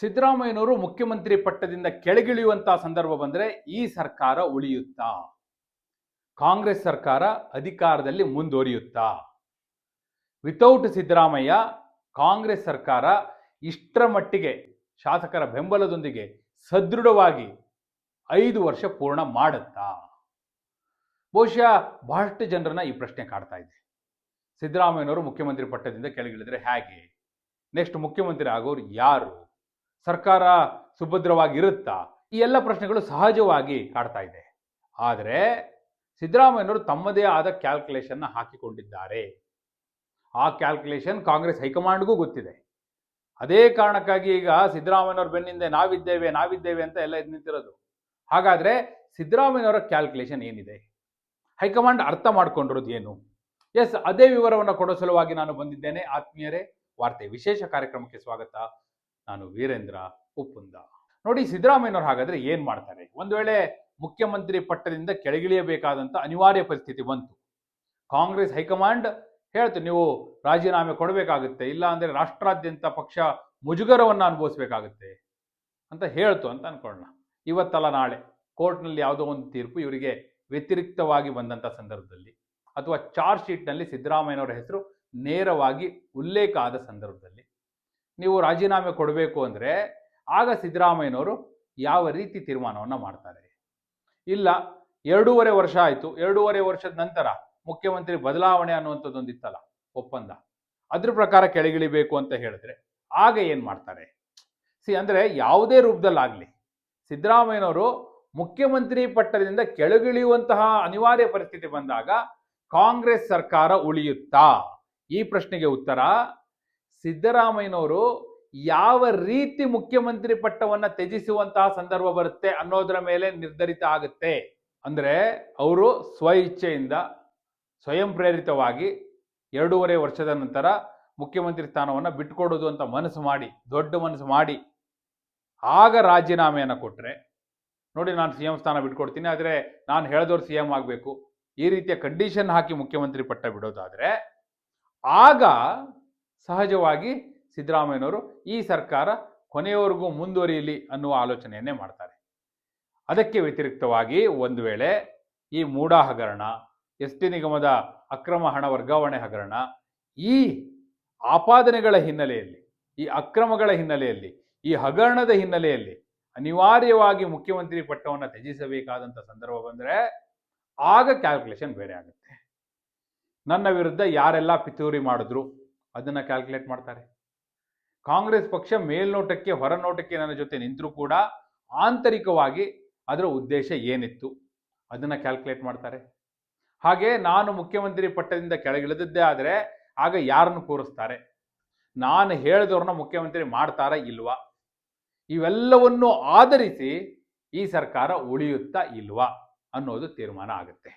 ಸಿದ್ದರಾಮಯ್ಯನವರು ಮುಖ್ಯಮಂತ್ರಿ ಪಟ್ಟದಿಂದ ಕೆಳಗಿಳಿಯುವಂತಹ ಸಂದರ್ಭ ಬಂದರೆ ಈ ಸರ್ಕಾರ ಉಳಿಯುತ್ತಾ? ಕಾಂಗ್ರೆಸ್ ಸರ್ಕಾರ ಅಧಿಕಾರದಲ್ಲಿ ಮುಂದುವರಿಯುತ್ತಾ? ವಿತೌಟ್ ಸಿದ್ದರಾಮಯ್ಯ, ಕಾಂಗ್ರೆಸ್ ಸರ್ಕಾರ ಇಷ್ಟರ ಮಟ್ಟಿಗೆ ಶಾಸಕರ ಬೆಂಬಲದೊಂದಿಗೆ ಸದೃಢವಾಗಿ ಐದು ವರ್ಷ ಪೂರ್ಣ ಮಾಡುತ್ತಾ? ಬಹುಶಃ ಬಹಳಷ್ಟು ಜನರನ್ನ ಈ ಪ್ರಶ್ನೆ ಕಾಡ್ತಾ ಇದೆ. ಸಿದ್ದರಾಮಯ್ಯನವರು ಮುಖ್ಯಮಂತ್ರಿ ಪಟ್ಟದಿಂದ ಕೆಳಗಿಳಿದ್ರೆ ಹೇಗೆ? ನೆಕ್ಸ್ಟ್ ಮುಖ್ಯಮಂತ್ರಿ ಆಗೋರು ಯಾರು? ಸರ್ಕಾರ ಸುಭದ್ರವಾಗಿರುತ್ತಾ? ಈ ಎಲ್ಲ ಪ್ರಶ್ನೆಗಳು ಸಹಜವಾಗಿ ಕಾಡ್ತಾ ಇದೆ. ಆದರೆ ಸಿದ್ದರಾಮಯ್ಯನವರು ತಮ್ಮದೇ ಆದ ಕ್ಯಾಲ್ಕುಲೇಷನ್ನ ಹಾಕಿಕೊಂಡಿದ್ದಾರೆ. ಆ ಕ್ಯಾಲ್ಕುಲೇಷನ್ ಕಾಂಗ್ರೆಸ್ ಹೈಕಮಾಂಡ್ಗೂ ಗೊತ್ತಿದೆ. ಅದೇ ಕಾರಣಕ್ಕಾಗಿ ಈಗ ಸಿದ್ದರಾಮಯ್ಯನವ್ರ ಬೆನ್ನಿಂದೆ ನಾವಿದ್ದೇವೆ ನಾವಿದ್ದೇವೆ ಅಂತ ಎಲ್ಲ ಇದು ನಿಂತಿರೋದು. ಹಾಗಾದ್ರೆ ಸಿದ್ದರಾಮಯ್ಯನವರ ಕ್ಯಾಲ್ಕುಲೇಷನ್ ಏನಿದೆ? ಹೈಕಮಾಂಡ್ ಅರ್ಥ ಮಾಡ್ಕೊಂಡಿರೋದು ಏನು? ಎಸ್, ಅದೇ ವಿವರವನ್ನು ಕೊಡೋ ಸಲುವಾಗಿ ನಾನು ಬಂದಿದ್ದೇನೆ. ಆತ್ಮೀಯರೇ, ವಾರ್ತೆ ವಿಶೇಷ ಕಾರ್ಯಕ್ರಮಕ್ಕೆ ಸ್ವಾಗತ. ನಾನು ವೀರೇಂದ್ರ ಉಪ್ಪುಂದ. ನೋಡಿ ಸಿದ್ದರಾಮಯ್ಯನವ್ರು ಹಾಗಾದ್ರೆ ಏನ್ ಮಾಡ್ತಾರೆ? ಒಂದು ವೇಳೆ ಮುಖ್ಯಮಂತ್ರಿ ಪಟ್ಟದಿಂದ ಕೆಳಗಿಳಿಯಬೇಕಾದಂತ ಅನಿವಾರ್ಯ ಪರಿಸ್ಥಿತಿ ಬಂತು. ಕಾಂಗ್ರೆಸ್ ಹೈಕಮಾಂಡ್ ಹೇಳ್ತು, ನೀವು ರಾಜೀನಾಮೆ ಕೊಡಬೇಕಾಗುತ್ತೆ, ಇಲ್ಲ ಅಂದ್ರೆ ರಾಷ್ಟ್ರಾದ್ಯಂತ ಪಕ್ಷ ಮುಜುಗರವನ್ನು ಅನುಭವಿಸಬೇಕಾಗುತ್ತೆ ಅಂತ ಹೇಳ್ತು ಅಂತ ಅನ್ಕೊಳ್ಳೋಣ. ಇವತ್ತಲ್ಲ ನಾಳೆ. ಕೋರ್ಟ್ನಲ್ಲಿ ಯಾವುದೋ ಒಂದು ತೀರ್ಪು ಇವರಿಗೆ ವ್ಯತಿರಿಕ್ತವಾಗಿ ಬಂದಂಥ ಸಂದರ್ಭದಲ್ಲಿ. ಅಥವಾ ಚಾರ್ಜ್ ಶೀಟ್ನಲ್ಲಿ ಸಿದ್ದರಾಮಯ್ಯನವರ ಹೆಸರು ನೇರವಾಗಿ ಉಲ್ಲೇಖ ಆದ ಸಂದರ್ಭದಲ್ಲಿ. ನೀವು ರಾಜೀನಾಮೆ ಕೊಡಬೇಕು ಅಂದರೆ ಆಗ ಸಿದ್ದರಾಮಯ್ಯನವರು ಯಾವ ರೀತಿ ತೀರ್ಮಾನವನ್ನು ಮಾಡ್ತಾರೆ. ಇಲ್ಲ, ಎರಡೂವರೆ ವರ್ಷ ಆಯಿತು. ಎರಡೂವರೆ ವರ್ಷದ ನಂತರ ಮುಖ್ಯಮಂತ್ರಿ ಬದಲಾವಣೆ ಅನ್ನುವಂಥದ್ದೊಂದು ಇತ್ತಲ್ಲ ಒಪ್ಪಂದ. ಅದ್ರ ಪ್ರಕಾರ ಕೆಳಗಿಳಿಬೇಕು ಅಂತ ಹೇಳಿದ್ರೆ ಆಗ ಏನು ಮಾಡ್ತಾರೆ? ಸಿ, ಅಂದರೆ ಯಾವುದೇ ರೂಪದಲ್ಲಾಗಲಿ ಸಿದ್ದರಾಮಯ್ಯನವರು ಮುಖ್ಯಮಂತ್ರಿ ಪಟ್ಟದಿಂದ ಕೆಳಗಿಳಿಯುವಂತಹ ಅನಿವಾರ್ಯ ಪರಿಸ್ಥಿತಿ ಬಂದಾಗ ಕಾಂಗ್ರೆಸ್ ಸರ್ಕಾರ ಉಳಿಯುತ್ತಾ? ಈ ಪ್ರಶ್ನೆಗೆ ಉತ್ತರ ಸಿದ್ದರಾಮಯ್ಯನವರು ಯಾವ ರೀತಿ ಮುಖ್ಯಮಂತ್ರಿ ಪಟ್ಟವನ್ನ ತ್ಯಜಿಸುವಂತಹ ಸಂದರ್ಭ ಬರುತ್ತೆ ಅನ್ನೋದರ ಮೇಲೆ ನಿರ್ಧರಿತ ಆಗುತ್ತೆ. ಅಂದ್ರೆ ಅವರು ಸ್ವ ಇಚ್ಛೆಯಿಂದ ಸ್ವಯಂ ಪ್ರೇರಿತವಾಗಿ ಎರಡೂವರೆ ವರ್ಷದ ನಂತರ ಮುಖ್ಯಮಂತ್ರಿ ಸ್ಥಾನವನ್ನು ಬಿಟ್ಕೊಡೋದು ಅಂತ ಮನಸ್ಸು ಮಾಡಿ, ದೊಡ್ಡ ಮನಸ್ಸು ಮಾಡಿ, ಆಗ ರಾಜೀನಾಮೆಯನ್ನು ಕೊಟ್ಟರೆ ನೋಡಿ ನಾನು ಸಿ ಎಂ ಸ್ಥಾನ ಬಿಟ್ಕೊಡ್ತೀನಿ, ಆದರೆ ನಾನು ಹೇಳಿದವ್ರು ಸಿ ಎಂ ಆಗಬೇಕು, ಈ ರೀತಿಯ ಕಂಡೀಷನ್ ಹಾಕಿ ಮುಖ್ಯಮಂತ್ರಿ ಪಟ್ಟ ಬಿಡೋದಾದರೆ, ಆಗ ಸಹಜವಾಗಿ ಸಿದ್ದರಾಮಯ್ಯನವರು ಈ ಸರ್ಕಾರ ಕೊನೆಯವರೆಗೂ ಮುಂದುವರಿಯಲಿ ಅನ್ನುವ ಆಲೋಚನೆಯನ್ನೇ ಮಾಡ್ತಾರೆ. ಅದಕ್ಕೆ ವ್ಯತಿರಿಕ್ತವಾಗಿ ಒಂದು ವೇಳೆ ಈ ಮೂಡಾ ಹಗರಣ, ಎಸ್ ಟಿ ನಿಗಮದ ಅಕ್ರಮ ಹಣ ವರ್ಗಾವಣೆ ಹಗರಣ, ಈ ಆಪಾದನೆಗಳ ಹಿನ್ನೆಲೆಯಲ್ಲಿ, ಈ ಅಕ್ರಮಗಳ ಹಿನ್ನೆಲೆಯಲ್ಲಿ, ಈ ಹಗರಣದ ಹಿನ್ನೆಲೆಯಲ್ಲಿ ಅನಿವಾರ್ಯವಾಗಿ ಮುಖ್ಯಮಂತ್ರಿ ಪಟ್ಟವನ್ನು ತ್ಯಜಿಸಬೇಕಾದಂಥ ಸಂದರ್ಭ ಬಂದರೆ ಆಗ ಕ್ಯಾಲ್ಕುಲೇಷನ್ ಬೇರೆ ಆಗುತ್ತೆ. ನನ್ನ ವಿರುದ್ಧ ಯಾರೆಲ್ಲ ಪಿತೂರಿ ಮಾಡಿದ್ರು ಅದನ್ನು ಕ್ಯಾಲ್ಕುಲೇಟ್ ಮಾಡ್ತಾರೆ. ಕಾಂಗ್ರೆಸ್ ಪಕ್ಷ ಮೇಲ್ನೋಟಕ್ಕೆ ಹೊರನೋಟಕ್ಕೆ ನನ್ನ ಜೊತೆ ನಿಂತರೂ ಕೂಡ ಆಂತರಿಕವಾಗಿ ಅದರ ಉದ್ದೇಶ ಏನಿತ್ತು? ಅದನ್ನು ಕ್ಯಾಲ್ಕುಲೇಟ್ ಮಾಡ್ತಾರೆ. ಹಾಗೆ ನಾನು ಮುಖ್ಯಮಂತ್ರಿ ಪಟ್ಟದಿಂದ ಕೆಳಗಿಳಿದದ್ದೇ ಆದರೆ ಆಗ ಯಾರನ್ನು ಕೂರಿಸ್ತಾರೆ? ನಾನು ಹೇಳಿದವ್ರನ್ನ ಮುಖ್ಯಮಂತ್ರಿ ಮಾಡ್ತಾರಾ ಇಲ್ವಾ? ಇವೆಲ್ಲವನ್ನು ಆಧರಿಸಿ ಈ ಸರ್ಕಾರ ಉಳಿಯುತ್ತಾ ಇಲ್ವಾ ಅನ್ನೋದು ತೀರ್ಮಾನ ಆಗುತ್ತೆ.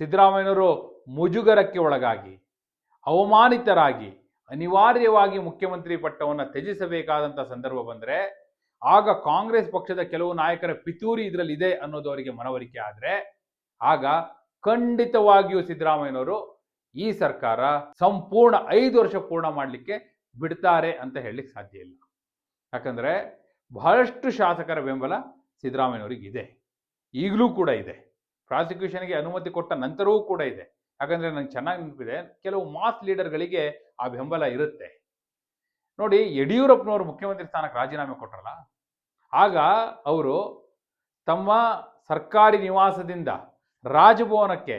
ಸಿದ್ದರಾಮಯ್ಯನವರು ಮುಜುಗರಕ್ಕೆ ಒಳಗಾಗಿ ಅವಮಾನಿತರಾಗಿ, ಅನಿವಾರ್ಯವಾಗಿ ಮುಖ್ಯಮಂತ್ರಿ ಪಟ್ಟವನ್ನು ತ್ಯಜಿಸಬೇಕಾದಂಥ ಸಂದರ್ಭ ಬಂದರೆ, ಆಗ ಕಾಂಗ್ರೆಸ್ ಪಕ್ಷದ ಕೆಲವು ನಾಯಕರ ಪಿತೂರಿ ಇದರಲ್ಲಿ ಇದೆ ಅನ್ನೋದು ಅವರಿಗೆ ಮನವರಿಕೆ ಆದರೆ, ಆಗ ಖಂಡಿತವಾಗಿಯೂ ಸಿದ್ದರಾಮಯ್ಯನವರು ಈ ಸರ್ಕಾರ ಸಂಪೂರ್ಣ ಐದು ವರ್ಷ ಪೂರ್ಣ ಮಾಡಲಿಕ್ಕೆ ಬಿಡ್ತಾರೆ ಅಂತ ಹೇಳಲಿಕ್ಕೆ ಸಾಧ್ಯ ಇಲ್ಲ. ಯಾಕಂದರೆ ಬಹಳಷ್ಟು ಶಾಸಕರ ಬೆಂಬಲ ಸಿದ್ದರಾಮಯ್ಯನವರಿಗೆ ಇದೆ ಈಗಲೂ ಕೂಡ ಇದೆ. ಪ್ರಾಸಿಕ್ಯೂಷನ್ಗೆ ಅನುಮತಿ ಕೊಟ್ಟ ನಂತರವೂ ಕೂಡ ಇದೆ. ಯಾಕಂದರೆ ನಂಗೆ ಚೆನ್ನಾಗಿ ನೆನಪಿದೆ, ಕೆಲವು ಮಾಸ್ ಲೀಡರ್ಗಳಿಗೆ ಆ ಬೆಂಬಲ ಇರುತ್ತೆ. ನೋಡಿ ಯಡಿಯೂರಪ್ಪನವರು ಮುಖ್ಯಮಂತ್ರಿ ಸ್ಥಾನಕ್ಕೆ ರಾಜೀನಾಮೆ ಕೊಟ್ಟರಲ್ಲ ಆಗ ಅವರು ತಮ್ಮ ಸರ್ಕಾರಿ ನಿವಾಸದಿಂದ ರಾಜಭವನಕ್ಕೆ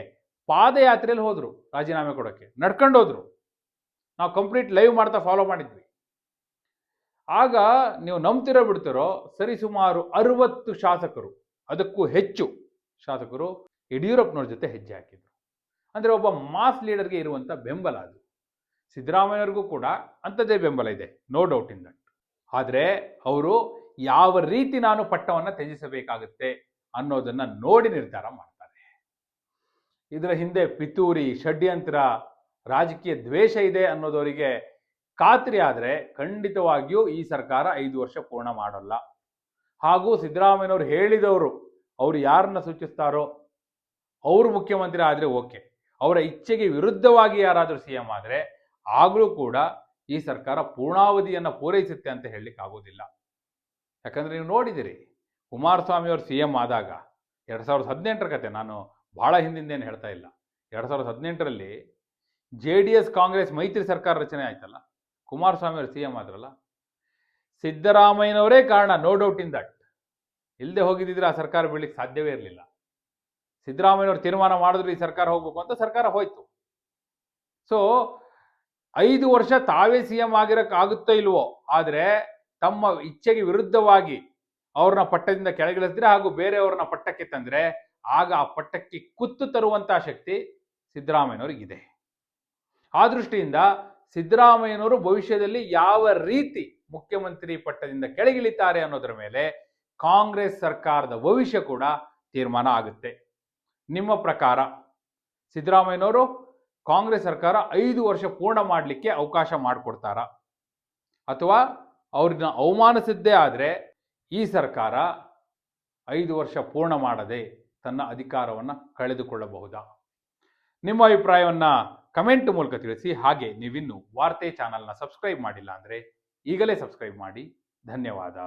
ಪಾದಯಾತ್ರೆಯಲ್ಲಿ ಹೋದರು, ರಾಜೀನಾಮೆ ಕೊಡೋಕ್ಕೆ, ನಡ್ಕೊಂಡು ಹೋದ್ರು. ನಾವು ಕಂಪ್ಲೀಟ್ ಲೈವ್ ಮಾಡ್ತಾ ಫಾಲೋ ಮಾಡಿದ್ವಿ. ಆಗ ನೀವು ನಂಬ್ತಿರೋ ಬಿಡ್ತಿರೋ ಸರಿಸುಮಾರು ಅರವತ್ತು ಶಾಸಕರು, ಅದಕ್ಕೂ ಹೆಚ್ಚು ಶಾಸಕರು ಯಡಿಯೂರಪ್ಪನವ್ರ ಜೊತೆ ಹೆಜ್ಜೆ ಹಾಕಿದ್ರು. ಅಂದರೆ ಒಬ್ಬ ಮಾಸ್ ಲೀಡರ್ಗೆ ಇರುವಂಥ ಬೆಂಬಲ ಅದು. ಸಿದ್ದರಾಮಯ್ಯವ್ರಿಗೂ ಕೂಡ ಅಂಥದ್ದೇ ಬೆಂಬಲ ಇದೆ ನೋ ಡೌಟ್ ಇನ್ ದಟ್ ಆದರೆ ಅವರು ಯಾವ ರೀತಿ ನಾನು ಪಟ್ಟವನ್ನು ತ್ಯಜಿಸಬೇಕಾಗುತ್ತೆ ಅನ್ನೋದನ್ನು ನೋಡಿ ನಿರ್ಧಾರ ಮಾಡ್ತಾರೆ. ಇದರ ಹಿಂದೆ ಪಿತೂರಿ, ಷಡ್ಯಂತ್ರ, ರಾಜಕೀಯ ದ್ವೇಷ ಇದೆ ಅನ್ನೋದವರಿಗೆ ಖಾತ್ರಿ ಆದರೆ ಖಂಡಿತವಾಗಿಯೂ ಈ ಸರ್ಕಾರ ಐದು ವರ್ಷ ಪೂರ್ಣ ಮಾಡಲ್ಲ. ಹಾಗೂ ಸಿದ್ದರಾಮಯ್ಯನವರು ಹೇಳಿದವರು ಅವರು ಯಾರನ್ನ ಸೂಚಿಸ್ತಾರೋ ಅವರು ಮುಖ್ಯಮಂತ್ರಿ ಆದರೆ ಓಕೆ ಅವರ ಇಚ್ಛೆಗೆ ವಿರುದ್ಧವಾಗಿ ಯಾರಾದರೂ ಸಿ ಎಂ ಆದರೆ ಆಗಲೂ ಕೂಡ ಈ ಸರ್ಕಾರ ಪೂರ್ಣಾವಧಿಯನ್ನು ಪೂರೈಸುತ್ತೆ ಅಂತ ಹೇಳಲಿಕ್ಕೆ ಆಗೋದಿಲ್ಲ. ಯಾಕಂದರೆ ನೀವು ನೋಡಿದಿರಿ, ಕುಮಾರಸ್ವಾಮಿ ಅವರು ಸಿ ಎಂ ಆದಾಗ ಎರಡು ಸಾವಿರದ ಹದಿನೆಂಟರ ಕತೆ ನಾನು ಭಾಳ ಹಿಂದಿಂದೇನು ಹೇಳ್ತಾ ಇಲ್ಲ. ಎರಡು ಸಾವಿರದ ಹದಿನೆಂಟರಲ್ಲಿ ಜೆ ಡಿ ಎಸ್ ಕಾಂಗ್ರೆಸ್ ಮೈತ್ರಿ ಸರ್ಕಾರ ರಚನೆ ಆಯ್ತಲ್ಲ, ಕುಮಾರಸ್ವಾಮಿ ಅವರು ಸಿ ಎಂ ಆದ್ರಲ್ಲ, ಸಿದ್ದರಾಮಯ್ಯನವರೇ ಕಾರಣ ನೋ ಡೌಟ್ ಇನ್ ದಟ್ ಇಲ್ಲದೆ ಹೋಗಿದ್ದಿದ್ರೆ ಆ ಸರ್ಕಾರ ಬೀಳಲಿಕ್ಕೆ ಸಾಧ್ಯವೇ ಇರಲಿಲ್ಲ. ಸಿದ್ದರಾಮಯ್ಯನವರು ತೀರ್ಮಾನ ಮಾಡಿದ್ರು ಈ ಸರ್ಕಾರ ಹೋಗ್ಬೇಕು ಅಂತ ಸರ್ಕಾರ ಹೋಯ್ತು. ಸೊ ಐದು ವರ್ಷ ತಾವೇ ಸಿ ಎಂ ಆಗಿರೋಕ್ಕಾಗುತ್ತೋ ಇಲ್ವೋ, ಆದರೆ ತಮ್ಮ ಇಚ್ಛೆಗೆ ವಿರುದ್ಧವಾಗಿ ಅವ್ರನ್ನ ಪಟ್ಟದಿಂದ ಕೆಳಗಿಳಿಸಿದ್ರೆ ಹಾಗೂ ಬೇರೆಯವ್ರನ್ನ ಪಟ್ಟಕ್ಕೆ ತಂದ್ರೆ ಆಗ ಆ ಪಟ್ಟಕ್ಕೆ ಕುತ್ತು ತರುವಂತಹ ಶಕ್ತಿ ಸಿದ್ದರಾಮಯ್ಯನವ್ರಿಗಿದೆ ಆ ದೃಷ್ಟಿಯಿಂದ ಸಿದ್ದರಾಮಯ್ಯನವರು ಭವಿಷ್ಯದಲ್ಲಿ ಯಾವ ರೀತಿ ಮುಖ್ಯಮಂತ್ರಿ ಪಟ್ಟದಿಂದ ಕೆಳಗಿಳಿತಾರೆ ಅನ್ನೋದರ ಮೇಲೆ ಕಾಂಗ್ರೆಸ್ ಸರ್ಕಾರದ ಭವಿಷ್ಯ ಕೂಡ ತೀರ್ಮಾನ ಆಗುತ್ತೆ. ನಿಮ್ಮ ಪ್ರಕಾರ ಸಿದ್ದರಾಮಯ್ಯನವರು ಕಾಂಗ್ರೆಸ್ ಸರ್ಕಾರ ಐದು ವರ್ಷ ಪೂರ್ಣ ಮಾಡಲಿಕ್ಕೆ ಅವಕಾಶ ಮಾಡಿಕೊಡ್ತಾರ? ಅಥವಾ ಅವ್ರನ್ನ ಅವಮಾನಿಸಿದ್ದೇ ಆದರೆ ಈ ಸರ್ಕಾರ ಐದು ವರ್ಷ ಪೂರ್ಣ ಮಾಡದೆ ತನ್ನ ಅಧಿಕಾರವನ್ನು ಕಳೆದುಕೊಳ್ಳಬಹುದಾ? ನಿಮ್ಮ ಅಭಿಪ್ರಾಯವನ್ನು ಕಮೆಂಟ್ ಮೂಲಕ ತಿಳಿಸಿ. ಹಾಗೆ ನೀವಿನ್ನು ವಾರ್ತೆ ಚಾನಲ್ನ ಸಬ್ಸ್ಕ್ರೈಬ್ ಮಾಡಿಲ್ಲ ಅಂದರೆ ಈಗಲೇ ಸಬ್ಸ್ಕ್ರೈಬ್ ಮಾಡಿ. ಧನ್ಯವಾದ.